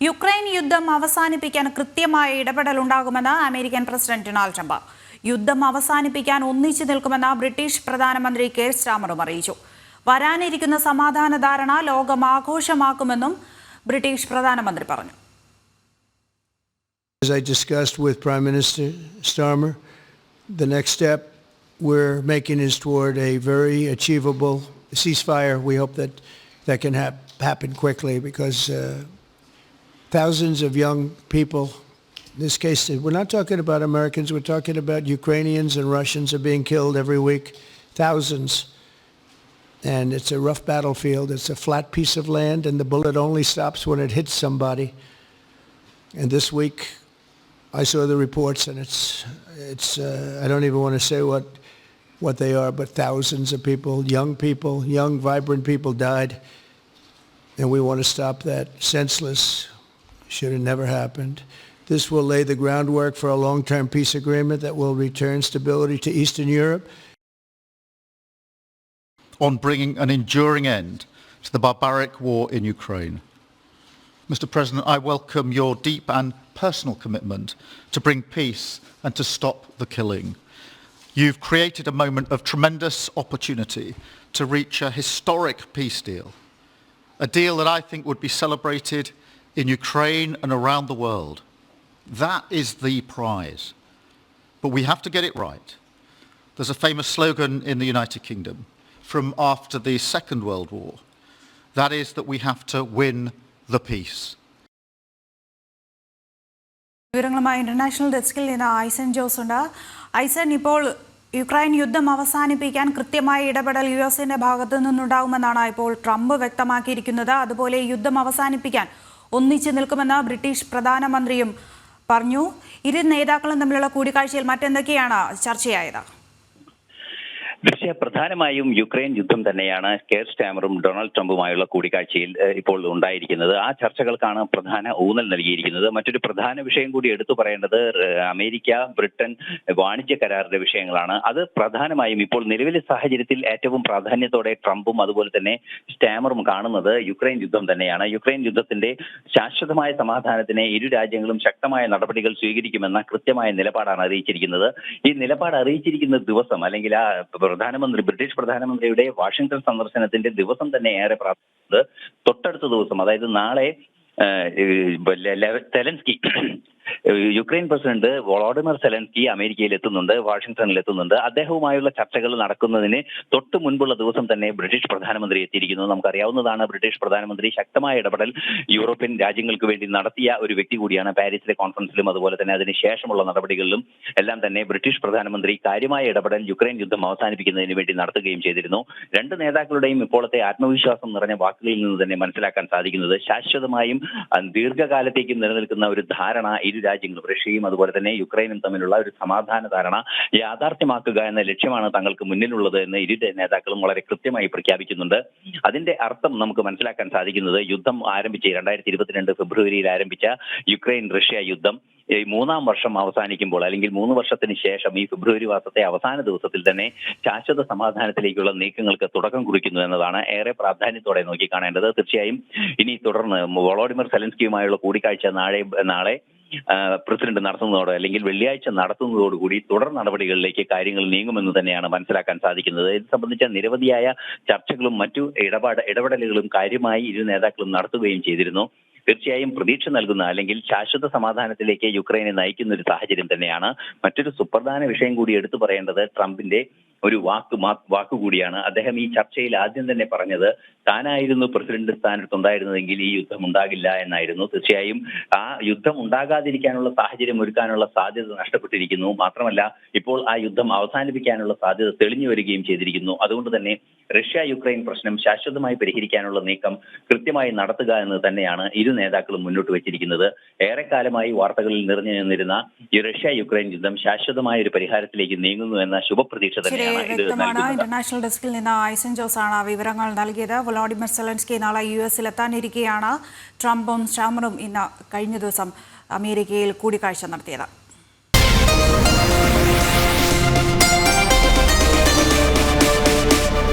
Ukraine യുദ്ധം അവസാനിപ്പിക്കാൻ കൃത്യമായ ഇടപെടൽ ഉണ്ടാകുമെന്ന് അമേരിക്കൻ പ്രസിഡന്റ് ഡൊണാൾഡ് ട്രംപ് യുദ്ധം അവസാനിപ്പിക്കാൻ ഒന്നിച്ചു നിൽക്കുമെന്ന് ബ്രിട്ടീഷ് പ്രധാനമന്ത്രി കെയർ സ്റ്റാമറും അറിയിച്ചു വരാനിരിക്കുന്ന സമാധാന ധാരണ ലോകം ആഘോഷമാക്കുമെന്നും ബ്രിട്ടീഷ് പ്രധാനമന്ത്രി പറഞ്ഞു As I discussed with Prime Minister Starmer, the next step we're making is toward a very achievable ceasefire. We hope that that can hap- happen quickly because uh, thousands of young people, in this case, we're not talking about Americans, we're talking about Ukrainians and Russians are being killed every week, thousands. And it's a rough battlefield. It's a flat piece of land and the bullet only stops when it hits somebody. And this week, I saw the reports, and it's it's. Uh, I don't even want to say what what they are, but thousands of people, young people, young vibrant people died, and we want to stop that. Senseless. Should have never happened. This will lay the groundwork for a long-term peace agreement that will return stability to Eastern Europe. on bringing an enduring end to the barbaric war in Ukraine. Mr. President, I welcome your deep and personal commitment to bring peace and to stop the killing. You've created a moment of tremendous opportunity to reach a historic peace deal, a deal that I think would be celebrated in Ukraine and around the world. That is the prize. But we have to get it right. There's a famous slogan in the United Kingdom from after the Second World War. That is that we have to win the peace. വിവരങ്ങളുമായി international ഡെസ്കിൽ നിന്ന് ഐസൻ ജോസ് ഉണ്ട് ഐസൻ ഇപ്പോൾ Ukraine യുദ്ധം അവസാനിപ്പിക്കാൻ കൃത്യമായ ഇടപെടൽ U എസിന്റെ ഭാഗത്തു നിന്നുണ്ടാകുമെന്നാണ് ഇപ്പോൾ ട്രംപ് വ്യക്തമാക്കിയിരിക്കുന്നത് അതുപോലെ യുദ്ധം അവസാനിപ്പിക്കാൻ ഒന്നിച്ചു നിൽക്കുമെന്ന് ബ്രിട്ടീഷ് പ്രധാനമന്ത്രിയും പറഞ്ഞു. ഇരു നേതാക്കളും തമ്മിലുള്ള കൂടിക്കാഴ്ചയിൽ മറ്റെന്തൊക്കെയാണ് ചർച്ചയായത്? ദൃശ്യ പ്രധാനമായും യുക്രൈൻ യുദ്ധം തന്നെയാണ് കെയർ സ്റ്റാമറും ഡൊണാൾഡ് ട്രംപുമായുള്ള കൂടിക്കാഴ്ചയിൽ ഇപ്പോൾ ഉണ്ടായിരിക്കുന്നത്. ആ ചർച്ചകൾക്കാണ് പ്രധാന ഊന്നൽ നൽകിയിരിക്കുന്നത്. മറ്റൊരു പ്രധാന വിഷയം കൂടി എടുത്തു പറയേണ്ടത് അമേരിക്ക ബ്രിട്ടൻ വാണിജ്യ കരാറിന്റെ വിഷയങ്ങളാണ്. അത് പ്രധാനമായും ഇപ്പോൾ നിലവിലെ സാഹചര്യത്തിൽ ഏറ്റവും പ്രാധാന്യത്തോടെ ട്രംപും അതുപോലെ തന്നെ സ്റ്റാമറും കാണുന്നത് യുക്രൈൻ യുദ്ധം തന്നെയാണ്. യുക്രൈൻ യുദ്ധത്തിന്റെ ശാശ്വതമായ സമാധാനത്തിന് ഇരു രാജ്യങ്ങളും ശക്തമായ നടപടികൾ സ്വീകരിക്കുമെന്ന കൃത്യമായ നിലപാടാണ് അറിയിച്ചിരിക്കുന്നത്. ഈ നിലപാട് അറിയിച്ചിരിക്കുന്ന ദിവസം അല്ലെങ്കിൽ ആ പ്രധാനമന്ത്രി ബ്രിട്ടീഷ് പ്രധാനമന്ത്രിയുടെ വാഷിംഗ്ടൺ സന്ദർശനത്തിന്റെ ദിവസം തന്നെ ഏറെ പ്രാധാന്യമുണ്ട്. തൊട്ടടുത്ത ദിവസം അതായത് നാളെ ഏഹ്, യുക്രൈൻ പ്രസിഡന്റ് വോളോഡിമർ സെലൻസ്കി അമേരിക്കയിൽ എത്തുന്നുണ്ട് വാഷിംഗ്ടണിൽ എത്തുന്നുണ്ട്. അദ്ദേഹവുമായുള്ള ചർച്ചകൾ നടക്കുന്നതിന് തൊട്ട് മുൻപുള്ള ദിവസം തന്നെ ബ്രിട്ടീഷ് പ്രധാനമന്ത്രി എത്തിയിരിക്കുന്നു. നമുക്കറിയാവുന്നതാണ് ബ്രിട്ടീഷ് പ്രധാനമന്ത്രി ശക്തമായ ഇടപെടൽ യൂറോപ്യൻ രാജ്യങ്ങൾക്ക് വേണ്ടി നടത്തിയ ഒരു വ്യക്തി കൂടിയാണ് പാരീസിലെ കോൺഫറൻസിലും അതുപോലെ തന്നെ അതിനുശേഷമുള്ള നടപടികളിലും എല്ലാം തന്നെ ബ്രിട്ടീഷ് പ്രധാനമന്ത്രി കാര്യമായ ഇടപെടൽ യുക്രൈൻ യുദ്ധം അവസാനിപ്പിക്കുന്നതിന് വേണ്ടി നടത്തുകയും ചെയ്തിരുന്നു. രണ്ട് നേതാക്കളുടെയും ഇപ്പോഴത്തെ ആത്മവിശ്വാസം നിറഞ്ഞ വാക്കുകളിൽ നിന്ന് തന്നെ മനസ്സിലാക്കാൻ സാധിക്കുന്നത് ശാശ്വതമായും ദീർഘകാലത്തേക്കും നിലനിൽക്കുന്ന ഒരു ധാരണ ഇരു രാജ്യങ്ങളും റഷ്യയും അതുപോലെ തന്നെ യുക്രൈനും തമ്മിലുള്ള ഒരു സമാധാന ധാരണ യാഥാർത്ഥ്യമാക്കുക എന്ന ലക്ഷ്യമാണ് തങ്ങൾക്ക് മുന്നിലുള്ളത് എന്ന് ഇരു നേതാക്കളും വളരെ കൃത്യമായി പ്രഖ്യാപിക്കുന്നുണ്ട്. അതിന്റെ അർത്ഥം നമുക്ക് മനസ്സിലാക്കാൻ സാധിക്കുന്നത് യുദ്ധം ആരംഭിച്ച രണ്ടായിരത്തി ഇരുപത്തിരണ്ട് ഫെബ്രുവരിയിൽ ആരംഭിച്ച യുക്രൈൻ റഷ്യ യുദ്ധം. ഈ മൂന്നാം വർഷം അവസാനിക്കുമ്പോൾ അല്ലെങ്കിൽ മൂന്ന് വർഷത്തിന് ശേഷം ഈ ഫെബ്രുവരി മാസത്തെ അവസാന ദിവസത്തിൽ തന്നെ ശാശ്വത സമാധാനത്തിലേക്കുള്ള നീക്കങ്ങൾക്ക് തുടക്കം കുറിക്കുന്നു എന്നതാണ് ഏറെ പ്രാധാന്യത്തോടെ നോക്കിക്കാണേണ്ടത് തീർച്ചയായും ഇനി തുടർന്ന് വോളോഡിമർ സെലൻസ്കിയുമായുള്ള കൂടിക്കാഴ്ച നാളെ നാളെ പ്രസിഡന്റ് നടത്തുന്നതോടെ അല്ലെങ്കിൽ വെള്ളിയാഴ്ച നടത്തുന്നതോടുകൂടി തുടർ നടപടികളിലേക്ക് കാര്യങ്ങൾ നീങ്ങുമെന്ന് തന്നെയാണ് മനസ്സിലാക്കാൻ സാധിക്കുന്നത്. ഇത് സംബന്ധിച്ച നിരവധിയായ ചർച്ചകളും മറ്റു ഇടപാട് ഇടപെടലുകളും കാര്യമായി ഇരു നേതാക്കളും നടത്തുകയും ചെയ്തിരുന്നു. തീർച്ചയായും പ്രതീക്ഷ നൽകുന്ന അല്ലെങ്കിൽ ശാശ്വത സമാധാനത്തിലേക്ക് യുക്രൈനെ നയിക്കുന്ന ഒരു സാഹചര്യം തന്നെയാണ്. മറ്റൊരു സുപ്രധാന വിഷയം കൂടി എടുത്തു പറയേണ്ടത് ട്രംപിന്റെ ഒരു വാക്ക് വാക്കുകൂടിയാണ്. വാക്ക് കൂടിയാണ് അദ്ദേഹം ഈ ചർച്ചയിൽ ആദ്യം തന്നെ പറഞ്ഞത് താനായിരുന്നു പ്രസിഡന്റ് സ്ഥാനത്ത് ഉണ്ടായിരുന്നതെങ്കിൽ ഈ യുദ്ധം ഉണ്ടാകില്ല എന്നായിരുന്നു. തീർച്ചയായും ആ യുദ്ധം ഉണ്ടാകാതിരിക്കാനുള്ള സാഹചര്യം ഒരുക്കാനുള്ള സാധ്യത നഷ്ടപ്പെട്ടിരിക്കുന്നു. മാത്രമല്ല ഇപ്പോൾ ആ യുദ്ധം അവസാനിപ്പിക്കാനുള്ള സാധ്യത തെളിഞ്ഞു വരികയും ചെയ്തിരിക്കുന്നു. അതുകൊണ്ട് തന്നെ റഷ്യ യുക്രൈൻ പ്രശ്നം ശാശ്വതമായി പരിഹരിക്കാനുള്ള നീക്കം കൃത്യമായി നടത്തുക എന്ന് തന്നെയാണ് ഇരു നേതാക്കളും മുന്നോട്ട് വെച്ചിരിക്കുന്നത്. ഏറെക്കാലമായി വാർത്തകളിൽ നിറഞ്ഞു നിന്നിരുന്ന ഈ റഷ്യ യുക്രൈൻ യുദ്ധം ശാശ്വതമായ ഒരു പരിഹാരത്തിലേക്ക് നീങ്ങുന്നു എന്ന ശുഭപ്രതീക്ഷ തന്നെയാണ്. വ്യക്തമാണ്. ഇന്റർനാഷണൽ ഡെസ്കിൽ നിന്ന് ഐസൻ ജോസ് ആണ് വിവരങ്ങൾ നൽകിയത്. വ്ളാഡിമിർ സെലൻസ്കി നാളെ യു എസിൽ എത്താനിരിക്കെയാണ് ട്രംപും സ്റ്റാമറും ഇന്ന് കഴിഞ്ഞ ദിവസം അമേരിക്കയിൽ കൂടിക്കാഴ്ച നടത്തിയത്.